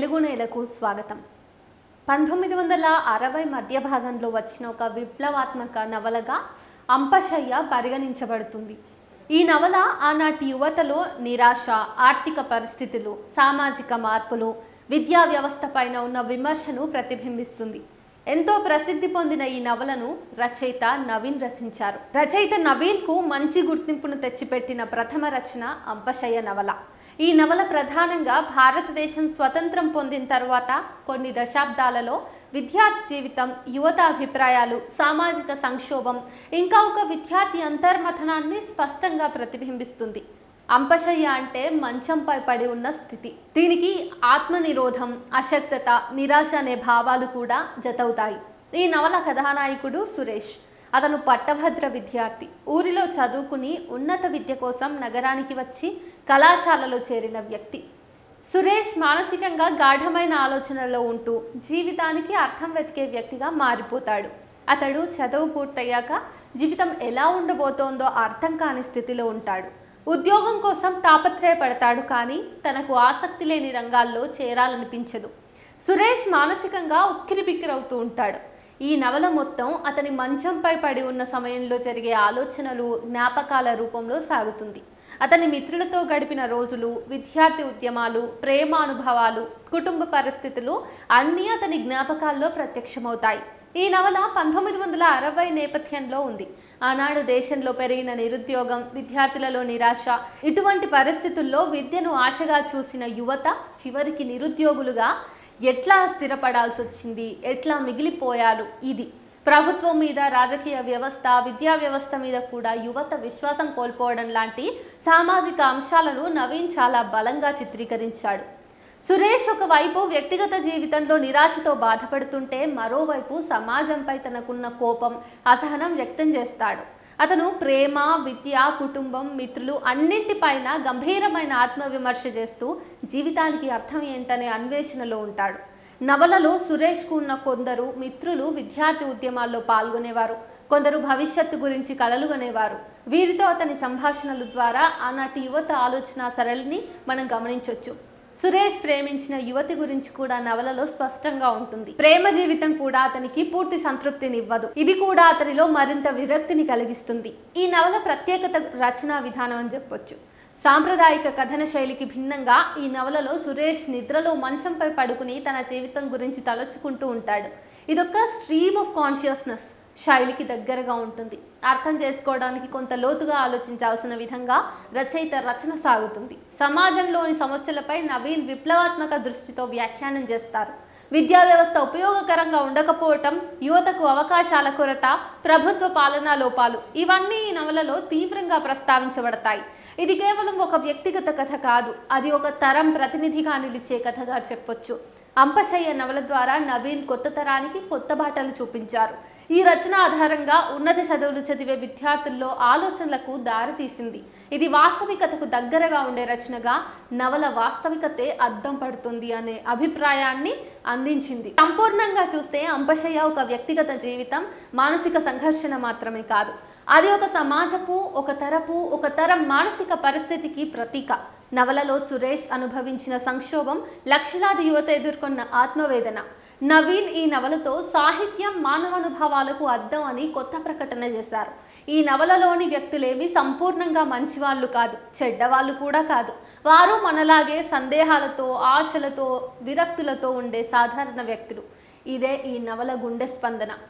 తెలుగు నేలకు స్వాగతం. పంతొమ్మిది వందల అరవై మధ్య భాగంలో వచ్చిన ఒక విప్లవాత్మక నవలగా అంపశయ్య పరిగణించబడుతుంది. ఈ నవల ఆనాటి యువతలో నిరాశ ఆర్థిక పరిస్థితులు సామాజిక మార్పులు విద్యా వ్యవస్థ పైన ఉన్న విమర్శను ప్రతిబింబిస్తుంది. ఎంతో ప్రసిద్ధి పొందిన ఈ నవలను రచయిత నవీన్ రచించారు. రచయిత నవీన్కు మంచి గుర్తింపును తెచ్చిపెట్టిన ప్రథమ రచన అంపశయ్య నవల. ఈ నవల ప్రధానంగా భారతదేశం స్వతంత్రం పొందిన తర్వాత కొన్ని దశాబ్దాలలో విద్యార్థి జీవితం యువత అభిప్రాయాలు సామాజిక సంక్షోభం ఇంకా ఒక విద్యార్థి అంతర్మథనాన్ని స్పష్టంగా ప్రతిబింబిస్తుంది. అంపశయ్య అంటే మంచంపై పడి ఉన్న స్థితి. దీనికి ఆత్మనిరోధం అశక్తత నిరాశ అనే భావాలు కూడా జతవుతాయి. ఈ నవల కథానాయకుడు సురేష్. అతను పట్టభద్ర విద్యార్థి. ఊరిలో చదువుకుని ఉన్నత విద్య కోసం నగరానికి వచ్చి కళాశాలలో చేరిన వ్యక్తి. సురేష్ మానసికంగా గాఢమైన ఆలోచనలో ఉంటూ జీవితానికి అర్థం వెతికే వ్యక్తిగా మారిపోతాడు. అతడు చదువు పూర్తయ్యాక జీవితం ఎలా ఉండబోతోందో అర్థం కాని స్థితిలో ఉంటాడు. ఉద్యోగం కోసం తాపత్రయపడతాడు కానీ తనకు ఆసక్తి లేని రంగాల్లో చేరాలనిపించదు. సురేష్ మానసికంగా ఉక్కిరిబిక్కిరవుతూ ఉంటాడు. ఈ నవల మొత్తం అతని మంచంపై పడి ఉన్న సమయంలో జరిగే ఆలోచనలు జ్ఞాపకాల రూపంలో సాగుతుంది. అతని మిత్రులతో గడిపిన రోజులు విద్యార్థి ఉద్యమాలు ప్రేమ అనుభవాలు కుటుంబ పరిస్థితులు అన్నీ అతని జ్ఞాపకాల్లో ప్రత్యక్షమవుతాయి. ఈ నవల పంతొమ్మిది వందల అరవై నేపథ్యంలో ఉంది. ఆనాడు దేశంలో పెరిగిన నిరుద్యోగం విద్యార్థులలో నిరాశ ఇటువంటి పరిస్థితుల్లో విద్యను ఆశగా చూసిన యువత చివరికి నిరుద్యోగులుగా ఎట్లా స్థిరపడాల్సి వచ్చింది? ఎట్లా మిగిలిపోయారు? ఇది ప్రభుత్వం మీద రాజకీయ వ్యవస్థ విద్యా వ్యవస్థ మీద కూడా యువత విశ్వాసం కోల్పోవడం లాంటి సామాజిక అంశాలను నవీన్ చాలా బలంగా చిత్రీకరించాడు. సురేష్ ఒకవైపు వ్యక్తిగత జీవితంలో నిరాశతో బాధపడుతుంటే మరోవైపు సమాజంపై తనకున్న కోపం అసహనం వ్యక్తం చేస్తాడు. అతను ప్రేమ విద్య కుటుంబం మిత్రులు అన్నింటిపైన గంభీరమైన ఆత్మవిమర్శ చేస్తూ జీవితానికి అర్థం ఏంటనే అన్వేషణలో ఉంటాడు. నవలలో సురేష్కు ఉన్న కొందరు మిత్రులు విద్యార్థి ఉద్యమాల్లో పాల్గొనేవారు. కొందరు భవిష్యత్తు గురించి కలలుగనేవారు. వీరితో అతని సంభాషణల ద్వారా ఆనాటి యువత ఆలోచన సరళిని మనం గమనించవచ్చు సురేష్ ప్రేమించిన యువతి గురించి కూడా నవలలో స్పష్టంగా ఉంటుంది. ప్రేమ జీవితం కూడా అతనికి పూర్తి సంతృప్తినివ్వదు. ఇది కూడా అతనిలో మరింత విరక్తిని కలిగిస్తుంది. ఈ నవల ప్రత్యేకత రచనా విధానం అని చెప్పొచ్చు. సాంప్రదాయిక కథన శైలికి భిన్నంగా ఈ నవలలో సురేష్ నిద్రలో మంచంపై పడుకుని తన జీవితం గురించి తలచుకుంటూ ఉంటాడు. ఇదొక స్ట్రీమ్ ఆఫ్ కాన్షియస్నెస్. శైలికి దగ్గరగా ఉంటుంది. అర్థం చేసుకోవడానికి కొంత లోతుగా ఆలోచించాల్సిన విధంగా రచయిత రచన సాగుతుంది. సమాజంలోని సమస్యలపై నవీన్ విప్లవాత్మక దృష్టితో వ్యాఖ్యానం చేస్తారు. విద్యా వ్యవస్థ ఉపయోగకరంగా ఉండకపోవటం యువతకు అవకాశాల కొరత ప్రభుత్వ పాలనా లోపాలు ఇవన్నీ ఈ నవలలో తీవ్రంగా ప్రస్తావించబడతాయి. ఇది కేవలం ఒక వ్యక్తిగత కథ కాదు అది ఒక తరం ప్రతినిధిగా నిలిచే కథగా చెప్పొచ్చు. అంపశయ్య నవల ద్వారా నవీన్ కొత్త తరానికి కొత్త బాటలు చూపించారు. ఈ రచన ఆధారంగా ఉన్నత చదువులు చదివే విద్యార్థుల్లో ఆలోచనలకు దారితీసింది ఇది వాస్తవికతకు దగ్గరగా ఉండే రచనగా నవల వాస్తవికతే అద్దం పడుతుంది అనే అభిప్రాయాన్ని అందించింది. సంపూర్ణంగా చూస్తే అంపశయ్య ఒక వ్యక్తిగత జీవితం మానసిక సంఘర్షణ మాత్రమే కాదు. అది ఒక సమాజపు ఒక తరపు ఒక తరం మానసిక పరిస్థితికి ప్రతీక. నవలలో సురేష్ అనుభవించిన సంక్షోభం లక్షలాది యువత ఎదుర్కొన్న ఆత్మవేదన. నవీన్ ఈ నవలతో సాహిత్యం మానవానుభవాలకు అద్దం అని కొత్త ప్రకటన చేశారు. ఈ నవలలోని వ్యక్తులేమి సంపూర్ణంగా మంచివాళ్ళు కాదు చెడ్డవాళ్ళు కూడా కాదు. వారు మనలాగే సందేహాలతో ఆశలతో విరక్తులతో ఉండే సాధారణ వ్యక్తులు. ఇదే ఈ నవల గుండె స్పందన.